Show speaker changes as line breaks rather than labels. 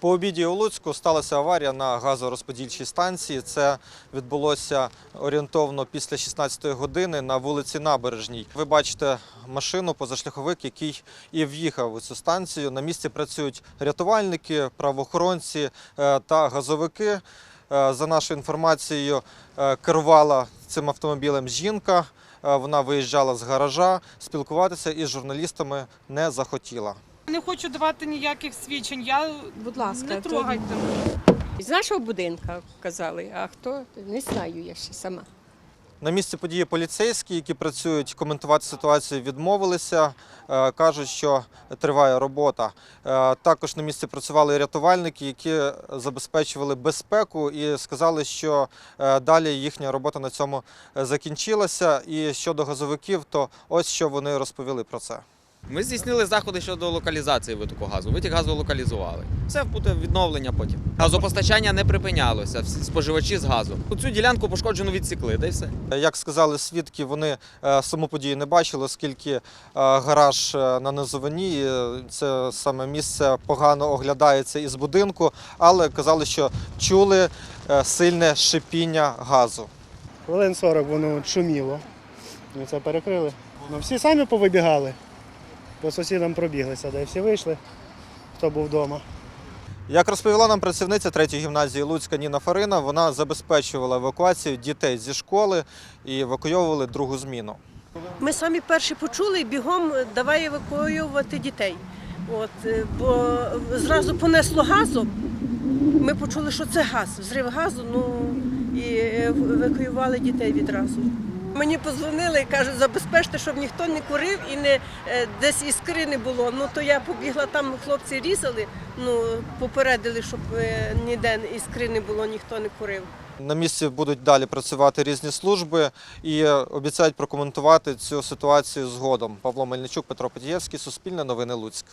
По обіді у Луцьку сталася аварія на газорозподільчій станції. Це відбулося орієнтовно після 16-ї години на вулиці Набережній. Ви бачите машину, позашляховик, який і в'їхав у цю станцію. На місці працюють рятувальники, правоохоронці е, та газовики. Е, За нашою інформацією, е, керувала цим автомобілем жінка. Вона виїжджала з гаража, спілкуватися із журналістами не захотіла.
Не хочу давати ніяких свідчень. Я
Будь ласка,
не трогайте.
З нашого будинка казали, а хто не знаю я ще сама.
На місці події поліцейські, які працюють, коментувати ситуацію, відмовилися. Е, Кажуть, що триває робота. Е, Також на місці працювали рятувальники, які забезпечували безпеку і сказали, що е, далі їхня робота на цьому закінчилася. І щодо газовиків, то ось що вони розповіли про це.
Ми здійснили заходи щодо локалізації витоку газу. Витік газу локалізували. Це буде відновлення потім. Газопостачання не припинялося. Всі споживачі з газу. Цю ділянку пошкоджену відсікли, та й все.
Як сказали свідки, вони е, саму подію не бачили, оскільки е, гараж е, на низовині, це саме місце погано оглядається із будинку, але казали, що чули сильне шипіння газу.
Хвилин 40 воно шуміло. Ми це перекрили. Ну, всі самі повибігали. По сусідам пробіглися, де всі вийшли, хто був вдома.
Як розповіла нам працівниця третьої гімназії Луцька Ніна Фарина, вона забезпечувала евакуацію дітей зі школи і евакуйовували другу зміну.
Ми самі перші почули і бігом давай евакуювати дітей. От, е, бо зразу понесло газу. Ми почули, що це газ, взрив газу, ну і евакуювали дітей відразу. Мені позвонили і кажуть, забезпечте, щоб ніхто не курив і не е, десь іскри не було. Ну то я побігла, там хлопці різали, ну попередили, щоб е, ніде іскри не було, ніхто не курив.
На місці будуть далі працювати різні служби і обіцяють прокоментувати цю ситуацію згодом. Павло Мельничук, Петро Петієвський, Суспільне новини Луцьк.